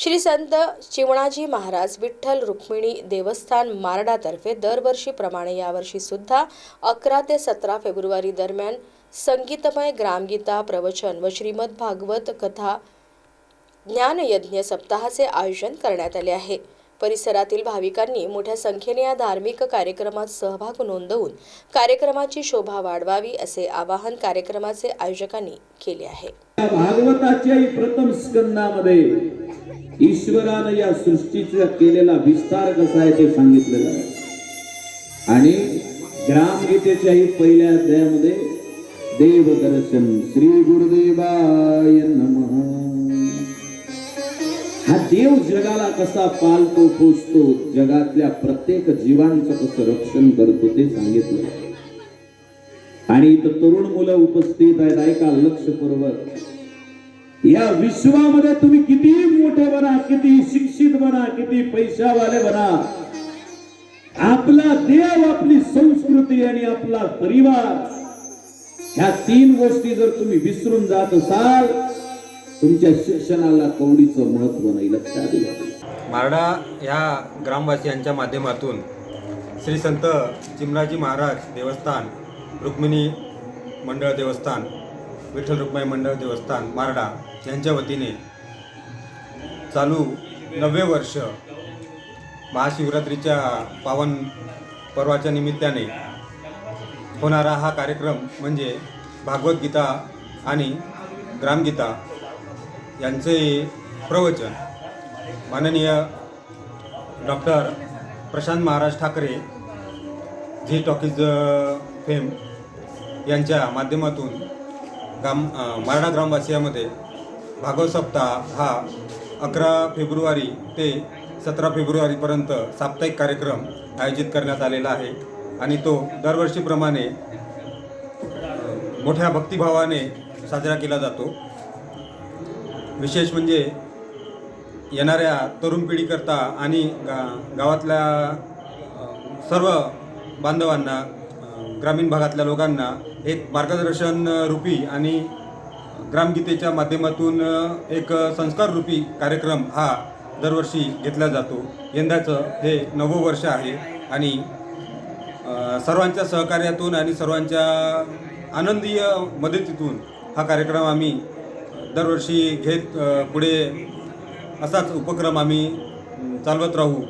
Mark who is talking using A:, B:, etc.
A: श्री संत चिवणाजी महाराज विठ्ठल रुक्मिणी देवस्थान मारडातर्फे दरवर्षीप्रमाणे यावर्षी सुद्धा अकरा ते सतरा फेब्रुवारी दरम्यान संगीतमय ग्रामगीता प्रवचन व श्रीमद भागवत कथा ज्ञानयज्ञ सप्ताहाचे आयोजन करण्यात आले आहे. परिसरातील भाविकांनी मोठ्या संख्येने या धार्मिक कार्यक्रमात सहभाग नोंदवून कार्यक्रमाची शोभा वाढवावी असे आवाहन कार्यक्रमाचे आयोजकांनी केले आहे.
B: भागवताच्या प्रथम स्कंदामध्ये ईश्वरानं या सृष्टीचा केलेला विस्तार कसा आहे ते सांगितलेलं आहे. आणि ग्रामगीतेच्याही पहिल्या अध्यायामध्ये देवदर्शन श्री गुरुदेवाय हा देव जगाला कसा पालतो पोचतो जगातल्या प्रत्येक जीवांचं कसं रक्षण करतो ते सांगितलं. आणि इथं तरुण मुलं उपस्थित आहेत ऐका लक्षपूर्वक या विश्वामध्ये तुम्ही किती मोठे बना किती शिक्षित बना किती पैशावाले बना. आपला देव आपली संस्कृती आणि आपला परिवार ह्या तीन गोष्टी जर तुम्ही विसरून जात असाल तुमच्या शिक्षणाला कवडीचं महत्त्व नाही. लक्षात घ्या
C: मारडा ह्या ग्रामवासियांच्या माध्यमातून श्री संत चिमराजी महाराज देवस्थान रुक्मिणी मंडळ देवस्थान विठ्ठल रुक्माई मंडळ देवस्थान मारडा यांच्या वतीने चालू नववे वर्ष महाशिवरात्रीच्या पावन पर्वाच्या निमित्ताने होणारा हा कार्यक्रम म्हणजे भागवत गीता आणि ग्रामगीता यांचे प्रवचन. माननीय doctor Prashant Maharaj Thackeray Zee talkies fame यांच्या माध्यमातून ग्राम मराठा ग्रामवासियामध्ये भागवत सप्ताह हा अकरा फेब्रुवारी ते सतरा फेब्रुवारीपर्यंत साप्ताहिक कार्यक्रम आयोजित करण्यात आलेला आहे. आणि तो दरवर्षीप्रमाणे मोठ्या भक्तिभावाने साजरा केला जातो. विशेष म्हणजे येणाऱ्या तरुण पिढीकरता आणि गा गावातल्या सर्व बांधवांना ग्रामीण भागातल्या लोकांना एक मार्गदर्शन रूपी आणि ग्रामगीतेच्या माध्यमातून एक संस्काररूपी कार्यक्रम हा दरवर्षी घेतला जातो. यंदाचं हे नवं वर्ष आहे आणि सर्वांच्या सहकार्यातून आणि सर्वांच्या आनंदीय मदतीतून हा कार्यक्रम आम्ही दरवर्षी घेत पुढे असाच उपक्रम आम्ही चालवत राहू.